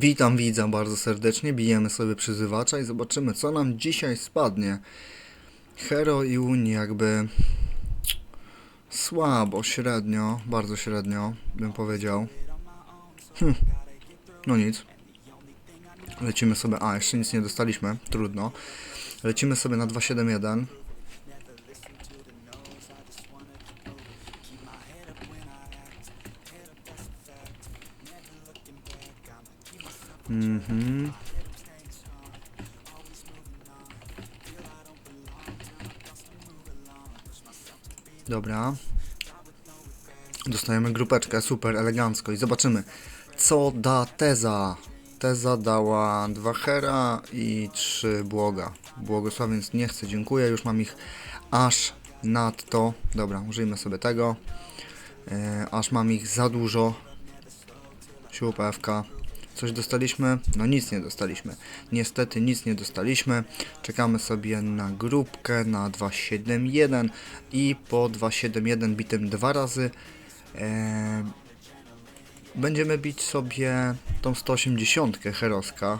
Witam widza bardzo serdecznie, bijemy sobie przyzywacza i zobaczymy co nam dzisiaj spadnie. Hero i Uni jakby słabo, średnio, bardzo średnio bym powiedział. Hm. No nic. Lecimy sobie, a jeszcze nic nie dostaliśmy, trudno. Lecimy sobie na 271. Mhm. Dobra. Dostajemy grupeczkę, super, elegancko i zobaczymy, co da Teza. Teza dała dwa Hera i trzy Błoga. Błogosławiec nie chcę, dziękuję, już mam ich aż nadto. Dobra, użyjmy sobie tego. E, aż mam ich za dużo. Sił PFK. Coś dostaliśmy? No nic nie dostaliśmy. Niestety nic nie dostaliśmy. Czekamy sobie na grupkę na 271 i po 271 bitym dwa razy e, będziemy bić sobie tą 180 Heroska.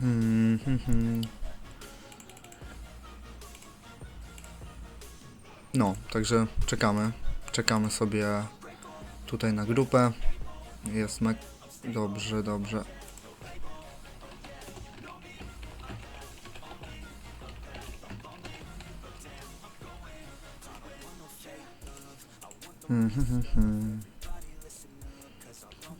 Hmm, hmm, hmm. No, także czekamy. Czekamy sobie tutaj na grupę. Jest mek... Dobrze, dobrze. Mhm, mhm, mhm.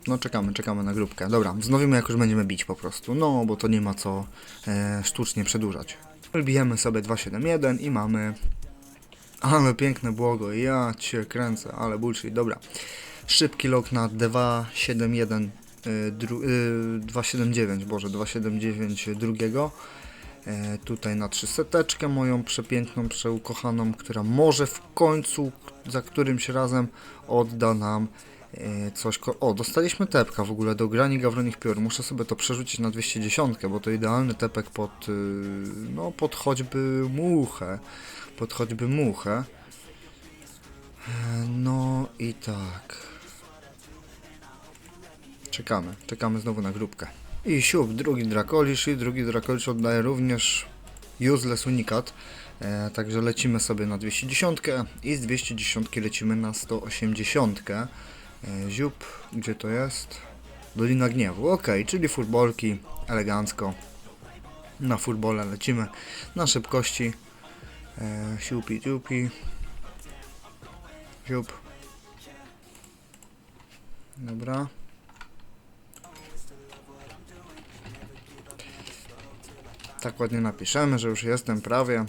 No czekamy, czekamy na grupkę. Dobra, wznowimy jak już będziemy bić po prostu. No, bo to nie ma co e, sztucznie przedłużać. Bijemy sobie 271 i mamy... Ale piękne błogo, ja cię kręcę, ale bullshit, dobra. Szybki log na 271 y, dru, y, 279, boże, 279 drugiego. E, tutaj na 300 moją przepiękną, przeukochaną, która może w końcu za którymś razem odda nam e, coś. O, dostaliśmy tepka w ogóle do grani Gawronich Piór. Muszę sobie to przerzucić na 210, bo to idealny tepek pod, y, no, pod choćby muchę. Pod choćby muchę. E, No i tak. Czekamy, czekamy znowu na grupkę. I siup, drugi Drakolisz i drugi Drakolisz oddaje również useless unikat. E, także lecimy sobie na 210 i z 210 lecimy na 180. E, ziup, gdzie to jest? Dolina Gniewu, ok, czyli furbolki, elegancko. Na furbole lecimy na szybkości. E, siupi, siupi. Ziup. Dobra. Tak ładnie napiszemy, że już jestem prawie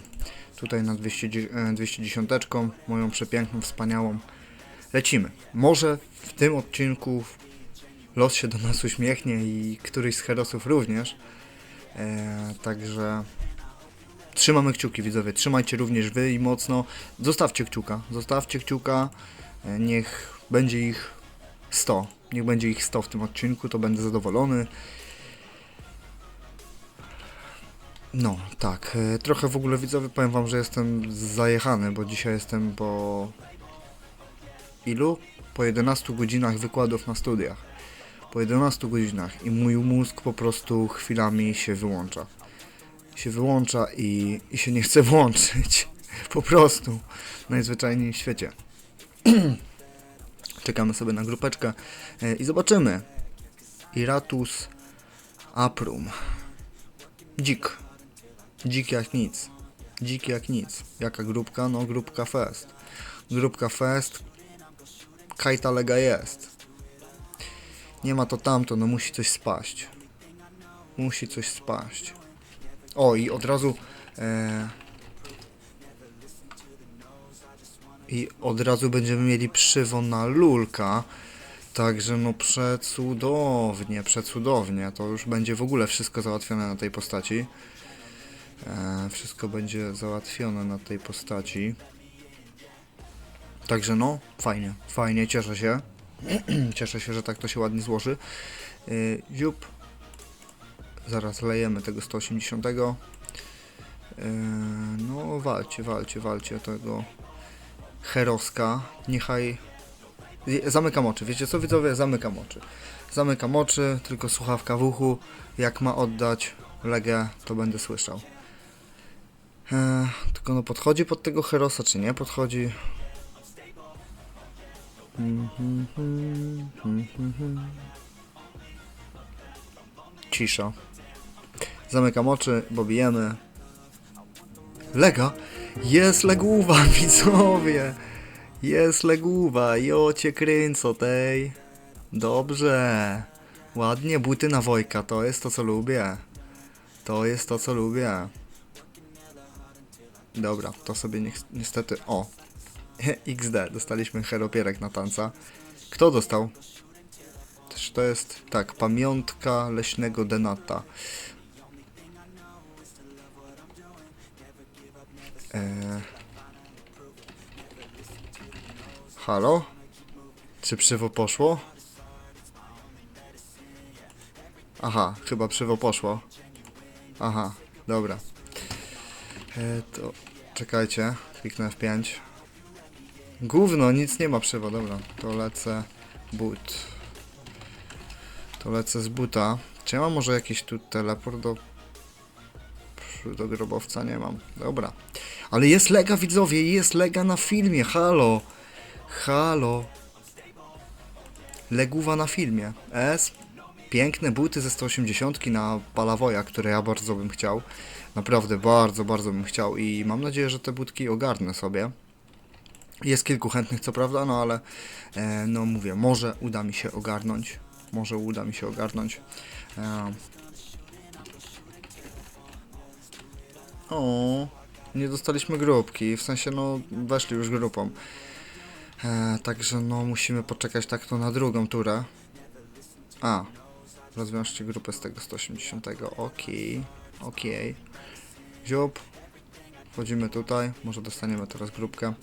tutaj na 200, e, 210, moją przepiękną, wspaniałą. Lecimy. Może w tym odcinku los się do nas uśmiechnie i któryś z herosów również. E, także trzymamy kciuki widzowie, trzymajcie również wy i mocno. Zostawcie kciuka, zostawcie kciuka. E, niech będzie ich 100. Niech będzie ich 100 w tym odcinku, to będę zadowolony. No, tak. e, Trochę w ogóle widzowie powiem wam, że jestem zajechany, bo dzisiaj jestem po ilu? Po 11 godzinach wykładów na studiach. Po 11 godzinach i mój mózg po prostu chwilami się wyłącza. Się wyłącza i, i się nie chce włączyć. Po prostu. Najzwyczajniej w świecie. Czekamy sobie na grupeczkę e, i zobaczymy. Iratus Aprum. Dzik. Dzik jak nic. Dzik jak nic. Jaka grupka? No grupka Fest. Grupka Fest. Kajta lega jest. Nie ma to tamto, no musi coś spaść. Musi coś spaść. O i od razu... E, I od razu będziemy mieli przywo na lulka. Także no przecudownie, przecudownie. To już będzie w ogóle wszystko załatwione na tej postaci. E, wszystko będzie załatwione na tej postaci. Także no, fajnie, fajnie, cieszę się. cieszę się, że tak to się ładnie złoży. Yy, ziup. Zaraz lejemy tego 180. Yy, no, walcie, walcie, walcie tego Heroska. Niechaj Zamykam oczy, wiecie co widzowie? Zamykam oczy. Zamykam oczy, tylko słuchawka w uchu. Jak ma oddać legę, to będę słyszał. Eee, tylko no podchodzi pod tego Herosa, czy nie podchodzi? Cisza. Zamykam oczy, bo bijemy. Lega! Jest legówa, widzowie! Jest legówa, jo cię kręco tej. Dobrze. Ładnie, buty na Wojka, to jest to co lubię. To jest to co lubię. Dobra, to sobie niestety... O! XD, dostaliśmy heropierek na tanca. Kto dostał? Też to jest, tak, pamiątka leśnego denata. Eee... Halo? Czy przywo poszło? Aha, chyba przywo poszło. Aha, dobra. E, to czekajcie, kliknę F5. Gówno, nic nie ma przywo, dobra. To lecę but. To lecę z buta. Czy ja mam może jakiś tu teleport do... Do grobowca? Nie mam. Dobra. Ale jest lega, widzowie, jest lega na filmie, halo. Halo. Leguwa na filmie. S. Piękne buty ze 180 na Palawoja, które ja bardzo bym chciał. Naprawdę bardzo, bardzo bym chciał i mam nadzieję, że te budki ogarnę sobie. Jest kilku chętnych, co prawda, no ale e, no mówię, może uda mi się ogarnąć. Może uda mi się ogarnąć. E, o, nie dostaliśmy grupki, w sensie no weszli już grupą. E, także no musimy poczekać tak to na drugą turę. A, rozwiążcie grupę z tego 180. Okej, okej. Ziop. Wchodzimy tutaj, może dostaniemy teraz grupkę.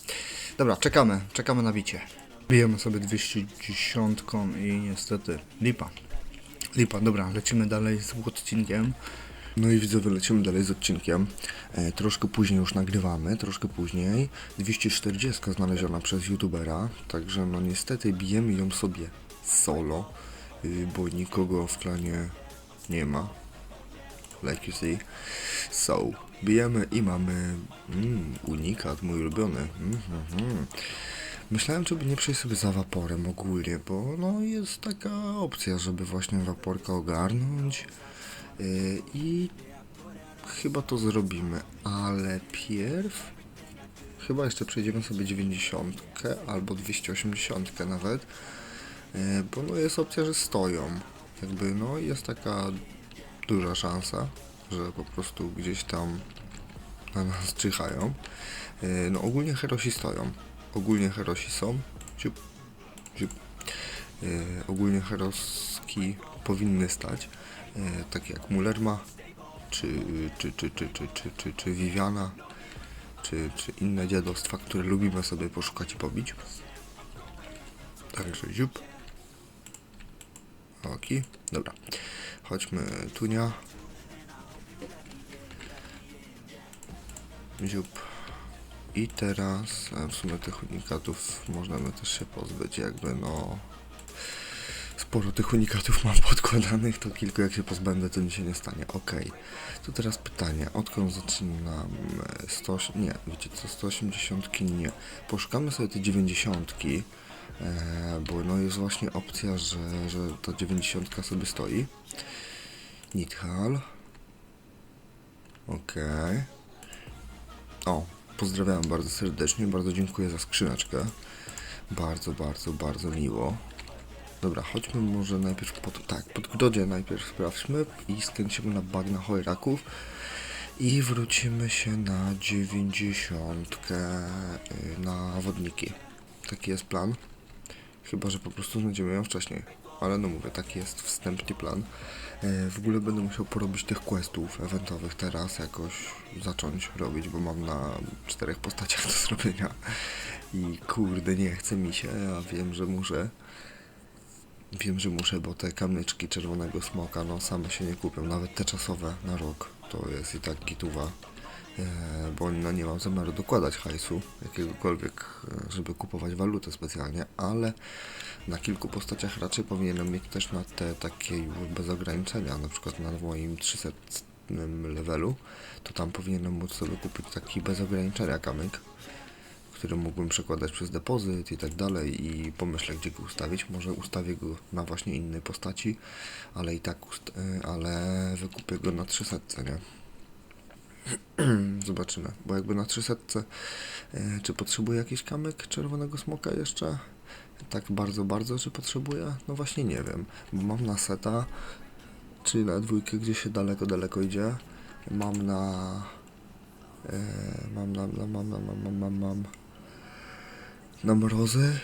Dobra, czekamy, czekamy na bicie. Bijemy sobie 210 i niestety lipa. Lipa, dobra, lecimy dalej z odcinkiem. No i widzowie, lecimy dalej z odcinkiem. E, troszkę później już nagrywamy, troszkę później. 240 znaleziona przez youtubera, także no niestety bijemy ją sobie solo, bo nikogo w klanie nie ma. Like you see. So, bijemy i mamy mm, unikat, mój ulubiony. Mm. Myślałem, żeby nie przejść sobie za waporem ogólnie, bo no jest taka opcja, żeby właśnie waporka ogarnąć. Yy, I chyba to zrobimy, ale pierw chyba jeszcze przejdziemy sobie 90 albo 280 nawet, bo no jest opcja, że stoją. Jakby no jest taka duża szansa, że po prostu gdzieś tam na nas czyhają. Yy, No ogólnie herosi stoją. Ogólnie herosi są. Ziup, ziup. Yy, ogólnie heroski powinny stać. E, takie jak Mullerma, czy, czy, czy, czy, czy, czy, czy, czy Viviana, czy, czy inne dziadostwa, które lubimy sobie poszukać i pobić. Także ziup. Oki, dobra. Chodźmy tunia. Ziup. I teraz e, w sumie tych unikatów możemy też się pozbyć, jakby no sporo tych unikatów mam podkładanych, to kilku jak się pozbędę, to nic się nie stanie. Okej. To teraz pytanie, odkąd zaczynam e, 100, nie, wiecie co, 180 nie. Poszukamy sobie te 90, e, bo no jest właśnie opcja, że, że ta 90 sobie stoi. Nithal. Okej. O, pozdrawiam bardzo serdecznie, bardzo dziękuję za skrzyneczkę. Bardzo, bardzo, bardzo miło. Dobra, chodźmy może najpierw pod, tak, pod Grodzie najpierw sprawdźmy i skręcimy na bagna chojraków i wrócimy się na 90 y, na wodniki. Taki jest plan. Chyba, że po prostu znajdziemy ją wcześniej. Ale no mówię, taki jest wstępny plan. E, W ogóle będę musiał porobić tych questów eventowych teraz, jakoś zacząć robić, bo mam na czterech postaciach do zrobienia. I kurde, nie chce mi się, a wiem, że muszę. Wiem, że muszę, bo te kamyczki czerwonego smoka, no same się nie kupią, nawet te czasowe na rok, to jest i tak gituwa. E, bo no, nie mam zamiaru dokładać hajsu jakiegokolwiek, e, żeby kupować walutę specjalnie, ale na kilku postaciach raczej powinienem mieć też na te takie bez ograniczenia, na przykład na moim 300 levelu, to tam powinienem móc sobie kupić taki bez ograniczenia kamyk, który mógłbym przekładać przez depozyt i tak dalej i pomyślę gdzie go ustawić, może ustawię go na właśnie innej postaci, ale i tak y, ale wykupię go na 300, nie? Zobaczymy, bo jakby na 300 y, czy potrzebuję jakiś kamyk czerwonego smoka jeszcze? Tak bardzo, bardzo, czy potrzebuję? No właśnie nie wiem, bo mam na seta, czy na dwójkę, gdzie się daleko, daleko idzie. Mam na... E, mam na, na, mam, mam, mam, mam, mam na mrozy.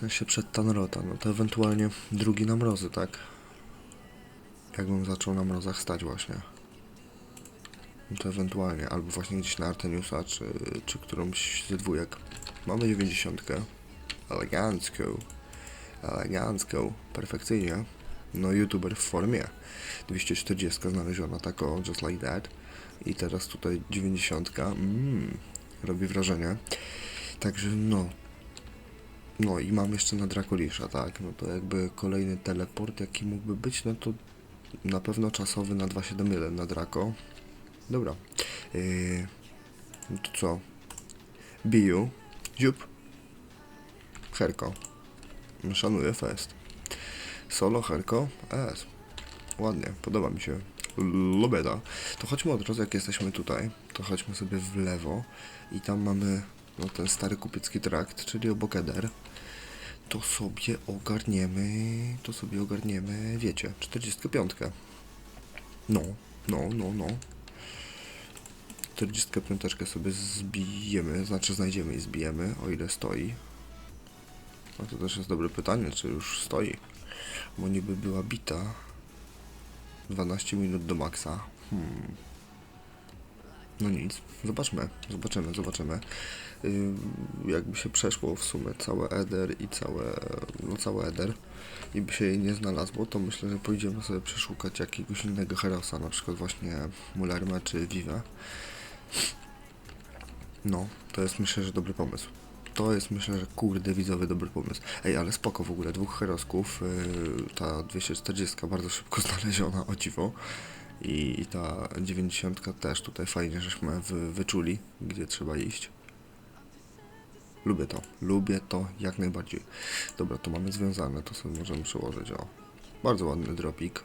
Ten się przed Tanrota, no to ewentualnie drugi na mrozy, tak? Jakbym zaczął na mrozach stać właśnie. No to ewentualnie, albo właśnie gdzieś na Arteniusa, czy, czy którąś ze dwójek. Mamy 90. Elegancko. Elegancko. Perfekcyjnie. No, youtuber w formie. 240 znaleziona, tak o, just like that. I teraz tutaj 90. Mm, robi wrażenie. Także no. No i mam jeszcze na Dracolisza, tak. No to jakby kolejny teleport, jaki mógłby być, no to na pewno czasowy na 271 na Draco. Dobra. Yy, to co? Biju. Dziób. Herko. Szanuję fest. Solo, Herko. S. Ładnie, podoba mi się. To. To chodźmy od razu, jak jesteśmy tutaj, to chodźmy sobie w lewo i tam mamy no, ten stary kupiecki trakt, czyli obok Eder. To sobie ogarniemy, to sobie ogarniemy, wiecie, 45. No, no, no, no. 45 sobie zbijemy, znaczy znajdziemy i zbijemy, o ile stoi. No to też jest dobre pytanie, czy już stoi. Bo niby była bita. 12 minut do maksa. Hmm. No nic, zobaczmy, zobaczymy, zobaczymy. Jakby się przeszło w sumie całe Eder i całe, no całe Eder i by się jej nie znalazło, to myślę, że pójdziemy sobie przeszukać jakiegoś innego Herosa, na przykład właśnie Mulermę czy Vive. No, to jest myślę, że dobry pomysł. To jest myślę, że kurde widzowy dobry pomysł. Ej, ale spoko w ogóle, dwóch herosków, yy, ta 240 bardzo szybko znaleziona, o dziwo. I, I ta 90 też tutaj fajnie, żeśmy wy, wyczuli, gdzie trzeba iść. Lubię to, lubię to jak najbardziej. Dobra, to mamy związane, to sobie możemy przełożyć, o. Bardzo ładny dropik,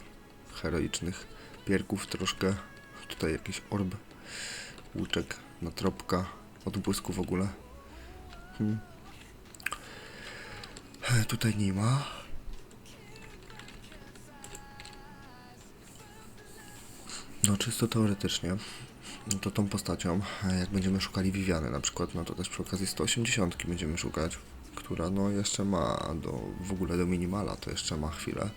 heroicznych pierków troszkę. Tutaj jakiś orb, łuczek, natropka, odbłysku w ogóle. Hmm. E, Tutaj nie ma. No czysto teoretycznie, no to tą postacią, e, jak będziemy szukali Viviany na przykład, no to też przy okazji 180 będziemy szukać, która no jeszcze ma do, w ogóle do minimala, to jeszcze ma chwilę.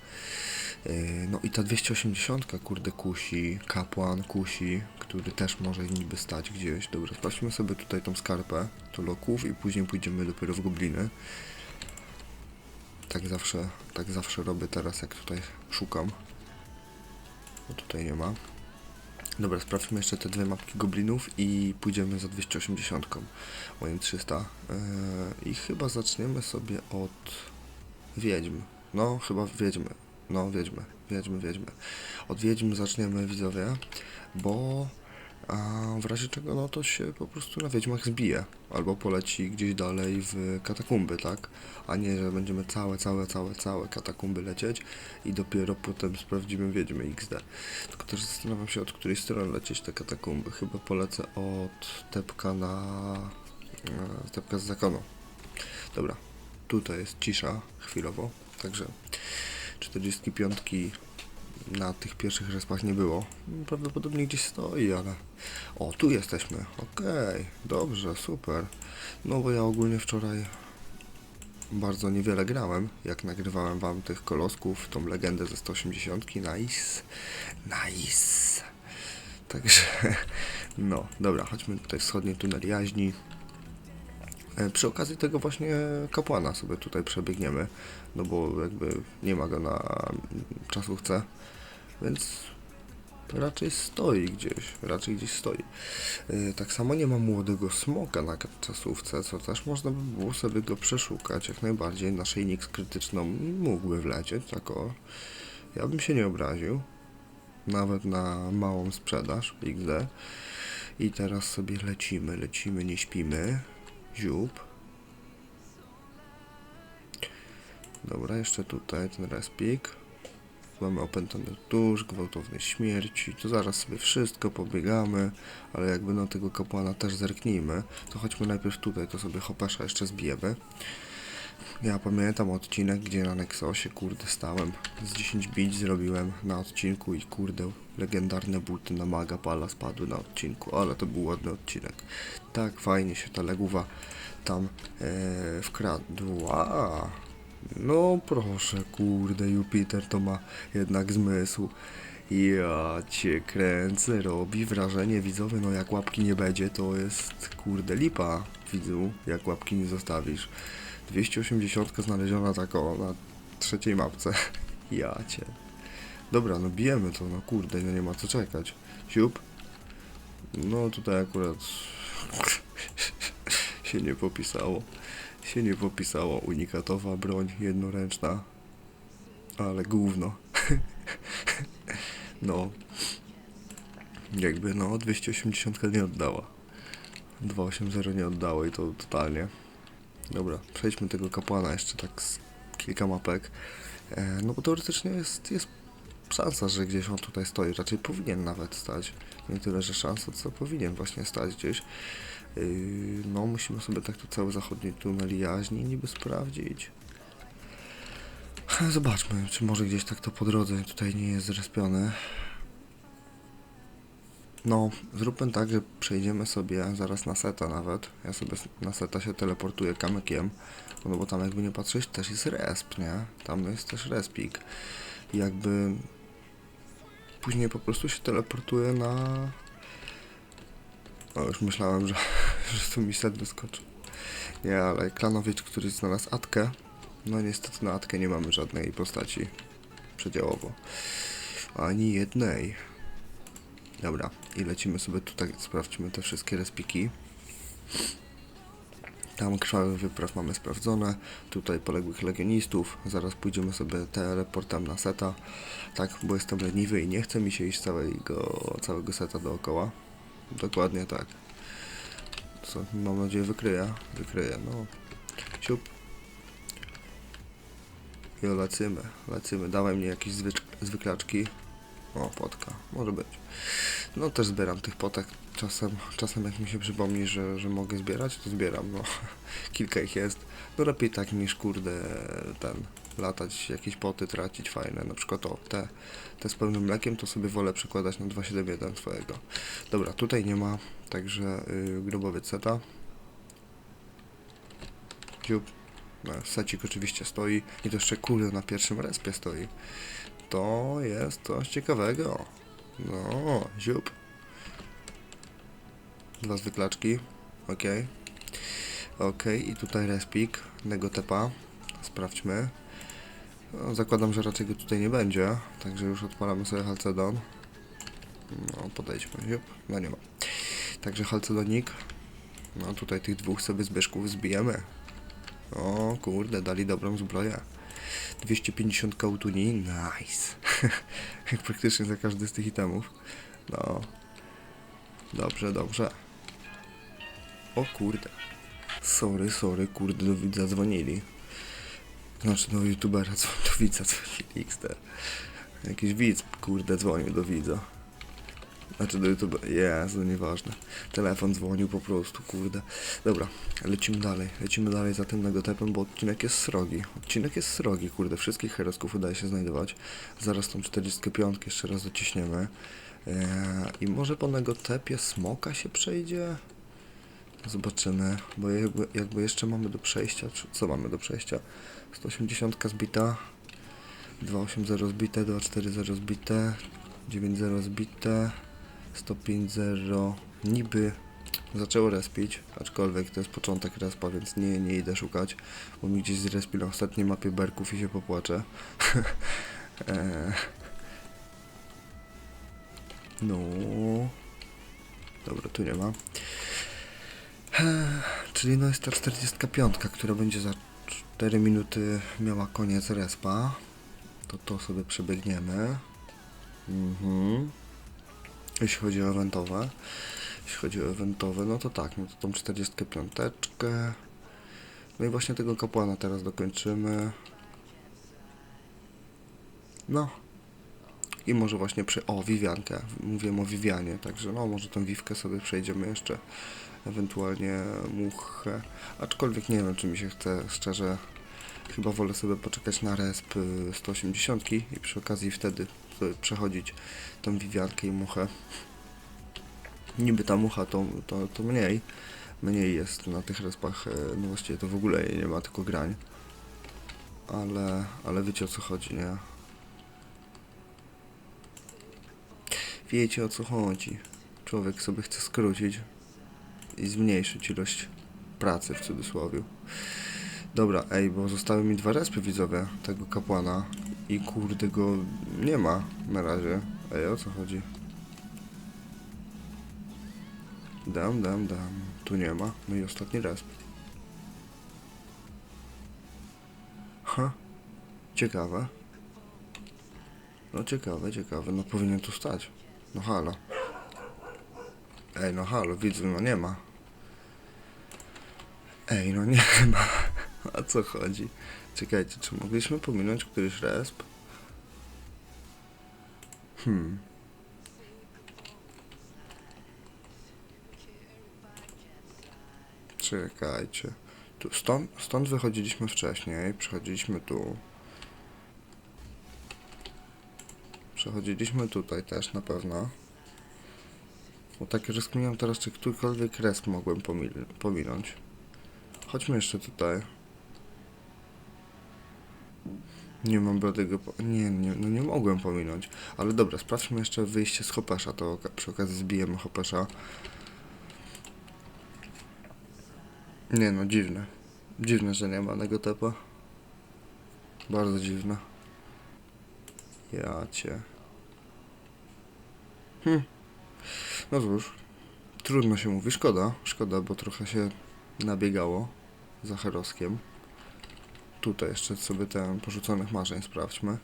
E, No i ta 280 kurde kusi, kapłan kusi, który też może niby stać gdzieś. Dobra, sprawdźmy sobie tutaj tą skarpę do loków i później pójdziemy dopiero w gobliny. Tak zawsze, tak zawsze robię teraz jak tutaj szukam. No tutaj nie ma. Dobra, sprawdźmy jeszcze te dwie mapki goblinów i pójdziemy za 280, moim 300. Yy, I chyba zaczniemy sobie od wiedźm. No, chyba wiedźmy. No, wiedźmy, wiedźmy, wiedźmy. Od wiedźm zaczniemy widzowie, bo a w razie czego no to się po prostu na wiedźmach zbije. Albo poleci gdzieś dalej w katakumby, tak? A nie, że będziemy całe, całe, całe, całe katakumby lecieć i dopiero potem sprawdzimy wiedźmy XD. Tylko też zastanawiam się od której strony lecieć te katakumby. Chyba polecę od tepka na... e, tepka z zakonu. Dobra, tutaj jest cisza chwilowo, także 45 na tych pierwszych respach nie było. Prawdopodobnie gdzieś stoi, ale... O, tu jesteśmy. Okej, dobrze, super. No bo ja ogólnie wczoraj bardzo niewiele grałem, jak nagrywałem wam tych kolosków, tą legendę ze 180. Nice. Nice. Także, no, dobra, chodźmy tutaj wschodni tunel jaźni. E, Przy okazji tego właśnie kapłana sobie tutaj przebiegniemy, no bo jakby nie ma go na czasówce, więc raczej stoi gdzieś, raczej gdzieś stoi. Yy, tak samo nie ma młodego smoka na czasówce, co też można by było sobie go przeszukać. Jak najbardziej naszyjnik z krytyczną mógłby wlecieć, tak o. Ja bym się nie obraził. Nawet na małą sprzedaż XD. I teraz sobie lecimy, lecimy, nie śpimy. Ziup. Dobra, jeszcze tutaj ten respik. Mamy opętany tusz, gwałtowne śmierci. To zaraz sobie wszystko pobiegamy, ale jakby na tego kapłana też zerknijmy, to chodźmy najpierw tutaj, to sobie hopesza jeszcze zbijemy. Ja pamiętam odcinek, gdzie na Nexosie, kurde, stałem. Z 10 bić zrobiłem na odcinku i kurde, legendarne buty na maga pala spadły na odcinku, ale to był ładny odcinek. Tak fajnie się ta legówa tam e, wkradła. No proszę, kurde, Jupiter to ma jednak zmysł. Ja cię kręcę, robi wrażenie widzowie, no jak łapki nie będzie, to jest kurde lipa, widzu, jak łapki nie zostawisz. 280 znaleziona tak o, na trzeciej mapce. Ja cię. Dobra, no bijemy to, no kurde, no nie ma co czekać. Siup. No tutaj akurat się nie popisało. Się nie popisało. Unikatowa broń jednoręczna. Ale gówno. no. Jakby no 280 nie oddała. 280 nie oddało i to totalnie. Dobra, przejdźmy tego kapłana jeszcze tak z kilka mapek. E, no bo teoretycznie jest, jest szansa, że gdzieś on tutaj stoi. Raczej powinien nawet stać. Nie tyle, że szansa, co powinien właśnie stać gdzieś. Yy, no, musimy sobie tak tu cały zachodni tunel jaźni niby sprawdzić. Zobaczmy, czy może gdzieś tak to po drodze tutaj nie jest zrespione. No, zróbmy tak, że przejdziemy sobie zaraz na seta nawet. Ja sobie na seta się teleportuję kamykiem. No bo tam jakby nie patrzeć też jest resp, nie? Tam jest też respik. I jakby później po prostu się teleportuję na... O, już myślałem, że, że tu mi set wyskoczy. Nie, ale klanowiec, który znalazł Atkę, no niestety na Atkę nie mamy żadnej postaci przedziałowo. Ani jednej. Dobra, i lecimy sobie tutaj, sprawdźmy te wszystkie respiki. Tam krwawy wypraw mamy sprawdzone, tutaj poległych legionistów, zaraz pójdziemy sobie teleportem na seta, tak, bo jestem leniwy i nie chce mi się iść całego, całego seta dookoła. Dokładnie tak. Co, mam nadzieję wykryję, wykryję, no. Siup. I lecimy, lecimy, dawaj mnie jakieś zwycz- zwyklaczki. O, potka, może być. No też zbieram tych potek. Czasem, czasem jak mi się przypomni, że, że mogę zbierać, to zbieram. No, kilka ich jest. No lepiej tak niż kurde ten latać, jakieś poty tracić fajne. Na przykład o, te, te z pełnym mlekiem to sobie wolę przekładać na 271 twojego. Dobra, tutaj nie ma, także yy, grobowiec seta. Dziób. No, secik oczywiście stoi i to jeszcze kurde na pierwszym respie stoi. To jest coś ciekawego. No, ziup. Dwa zwyklaczki. Okej. Okej, i tutaj respik. Negotepa. Sprawdźmy. No, zakładam, że raczej go tutaj nie będzie. Także już odpalamy sobie Halcedon. No, podejdźmy. Ziup. No nie ma. Także Halcedonik. No tutaj tych dwóch sobie zbyszków zbijemy. O kurde, dali dobrą zbroję. 250 kautuni, nice. Jak praktycznie za każdy z tych itemów. No. Dobrze, dobrze. O kurde. Sorry, sorry, kurde, do widza dzwonili. Znaczy do youtubera dzwon- do widza dzwonili XD. Jakiś widz, kurde, dzwonił do widza. Znaczy do youtubera, Jezu, nieważne. Telefon dzwonił po prostu, kurde. Dobra, lecimy dalej, lecimy dalej za tym negotepem, bo odcinek jest srogi. Odcinek jest srogi, kurde, wszystkich herosków udaje się znajdować. Zaraz tą 45 jeszcze raz dociśniemy. Eee, I może po negotepie smoka się przejdzie? Zobaczymy, bo jakby, jakby jeszcze mamy do przejścia, co mamy do przejścia? 180 zbita, 280 zbite, 240 zbite, 90 zbite, 105.0 niby zaczęło respić, aczkolwiek to jest początek respa, więc nie, nie idę szukać, bo mi gdzieś zrespi na ostatniej mapie berków i się popłaczę. Eee. No. Dobra, tu nie ma. Czyli no jest ta 45, która będzie za 4 minuty miała koniec respa. To to sobie przebiegniemy. Mhm. Jeśli chodzi o eventowe. Jeśli chodzi o eventowe, no to tak, no to tą 45. No i właśnie tego kapłana teraz dokończymy. No. I może właśnie przy... O, Viviankę. Mówiłem o Vivianie, także no może tą Wiwkę sobie przejdziemy jeszcze. Ewentualnie muchę. Aczkolwiek nie wiem, czy mi się chce, szczerze. Chyba wolę sobie poczekać na resp y, 180 i przy okazji wtedy przechodzić tą Viviankę i muchę. Niby ta mucha to, to, to mniej. Mniej jest na tych respach, e, no właściwie to w ogóle nie ma, tylko grań. Ale, ale wiecie o co chodzi, nie? Wiecie o co chodzi. Człowiek sobie chce skrócić i zmniejszyć ilość pracy w cudzysłowie. Dobra, ej, bo zostały mi dwa respy widzowie tego kapłana i kurde go nie ma na razie. Ej, o co chodzi? Dam, dam, dam. Tu nie ma. No i ostatni resp. Ha. Ciekawe. No ciekawe, ciekawe. No powinien tu stać. No halo. Ej, no halo, widzę, no nie ma. Ej, no nie ma. O co chodzi? Czekajcie, czy mogliśmy pominąć któryś resp? Hmm. Czekajcie. Tu, stąd, stąd wychodziliśmy wcześniej, przechodziliśmy tu. Przechodziliśmy tutaj też na pewno. Bo tak rozkminiam teraz, czy którykolwiek resp mogłem pominąć. Chodźmy jeszcze tutaj. Nie mam bladego... Nie, nie, no nie mogłem pominąć. Ale dobra, sprawdźmy jeszcze wyjście z Hopesza, to przy okazji zbijemy Hopesza. Nie no, dziwne. Dziwne, że nie ma negotepa. Bardzo dziwne. Ja cię. Hm. No cóż, trudno się mówi. Szkoda, szkoda, bo trochę się nabiegało za heroskiem. Tutaj jeszcze sobie ten porzuconych marzeń sprawdźmy.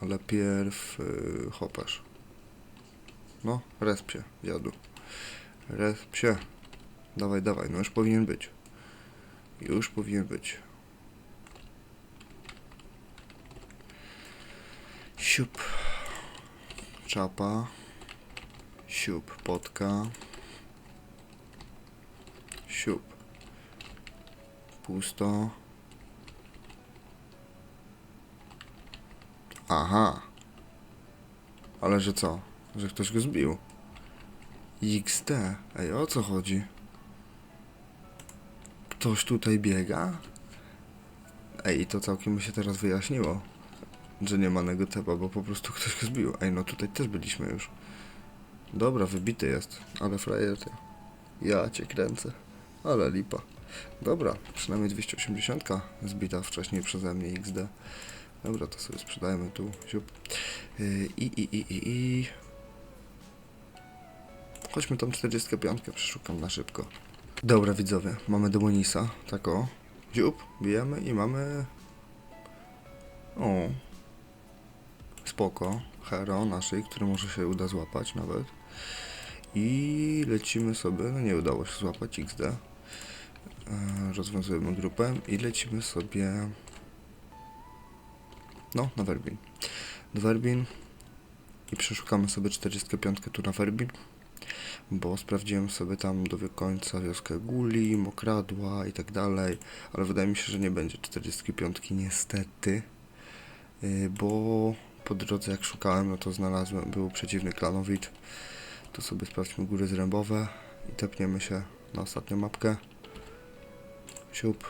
Ale pierw yy. No, respcie, dziadu. Respsie. Dawaj, dawaj, no już powinien być. Już powinien być. Siup. Czapa. Siup. Potka. Siup. Pusto. Aha. Ale że co? Że ktoś go zbił. XD. Ej, o co chodzi? Ktoś tutaj biega? Ej, to całkiem mi się teraz wyjaśniło, że nie ma negotepa, bo po prostu ktoś go zbił. Ej, no tutaj też byliśmy już. Dobra, wybity jest, ale frajer ty. Ja cię kręcę. Ale lipa. Dobra, przynajmniej 280 zbita wcześniej przeze mnie XD. Dobra, to sobie sprzedajemy tu. Siup. Yy, I, i, i, i, i. Chodźmy tą 45 przeszukam na szybko. Dobra widzowie, mamy Demonisa, tak o. Dziób, bijemy i mamy... O. Spoko. Hero naszej, który może się uda złapać nawet. I lecimy sobie, no nie udało się złapać XD. E, rozwiązujemy grupę i lecimy sobie... No, na Werbin. Do Werbin. I przeszukamy sobie 45 tu na Werbin bo sprawdziłem sobie tam do końca wioskę Guli, Mokradła i tak dalej, ale wydaje mi się, że nie będzie 45 niestety, yy, bo po drodze jak szukałem, no to znalazłem, był przeciwny klanowid, to sobie sprawdźmy góry zrębowe i tepniemy się na ostatnią mapkę. Siup.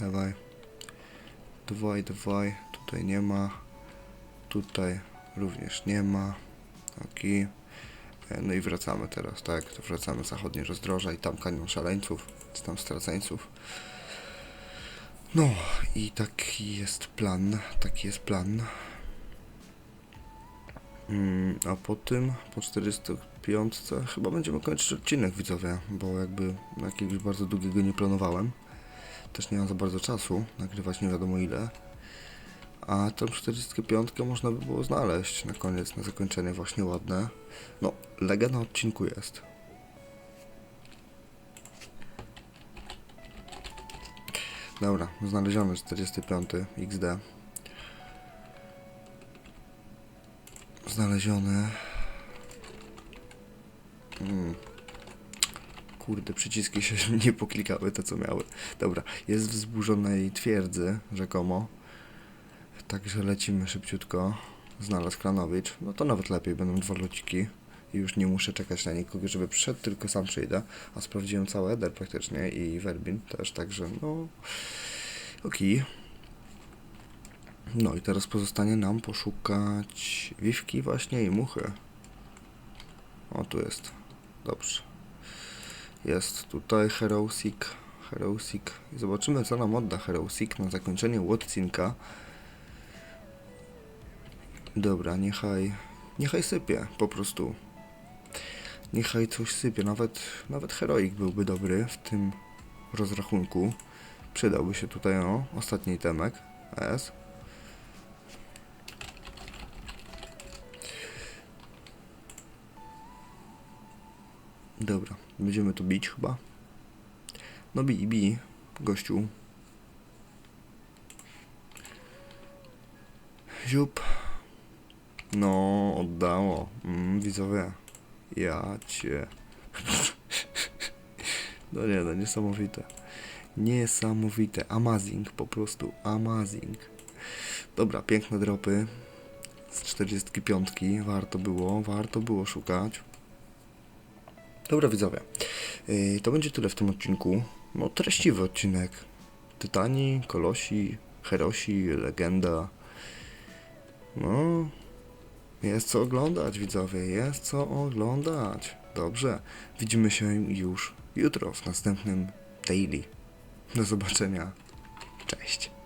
Dawaj. Dawaj, dawaj. Tutaj nie ma. Tutaj również nie ma. Taki. E, No i wracamy teraz, tak? To wracamy zachodnie rozdroża i tam kanion szaleńców, czy tam straceńców. No i taki jest plan, taki jest plan. Mm, a po tym, po 45, chyba będziemy kończyć odcinek widzowie, bo jakby jakiegoś bardzo długiego nie planowałem. Też nie mam za bardzo czasu, nagrywać nie wiadomo ile. A tą 45 można by było znaleźć na koniec, na zakończenie właśnie ładne. No, lega na odcinku jest. Dobra, znaleziony 45 XD. Znaleziony. Mm. Kurde, przyciski się nie poklikały te co miały. Dobra, jest w zburzonej twierdzy, rzekomo. Także lecimy szybciutko. Znalazł Kranowicz. No to nawet lepiej, będą dwa luciki. I już nie muszę czekać na nikogo, żeby przyszedł, tylko sam przyjdę. A sprawdziłem cały Eder praktycznie i Werbin też, także no... Okej. No i teraz pozostanie nam poszukać wiwki właśnie i muchy. O, tu jest. Dobrze. Jest tutaj. Herosik. I zobaczymy, co nam odda Herosik na zakończenie odcinka. Dobra, niechaj... Niechaj sypie, po prostu. Niechaj coś sypie. Nawet, nawet heroik byłby dobry w tym rozrachunku. Przydałby się tutaj, o, ostatni temek. S. Dobra, będziemy tu bić chyba. No bij, bij, gościu. Ziup. No, oddało. Mm, widzowie. Ja cię. no nie, no niesamowite. Niesamowite. Amazing, po prostu. Amazing. Dobra, piękne dropy. Z 45. Warto było, warto było szukać. Dobra widzowie, yy, to będzie tyle w tym odcinku. No treściwy odcinek. Tytani, Kolosi, Herosi, Legenda. No, jest co oglądać widzowie, jest co oglądać. Dobrze, widzimy się już jutro w następnym daily. Do zobaczenia. Cześć.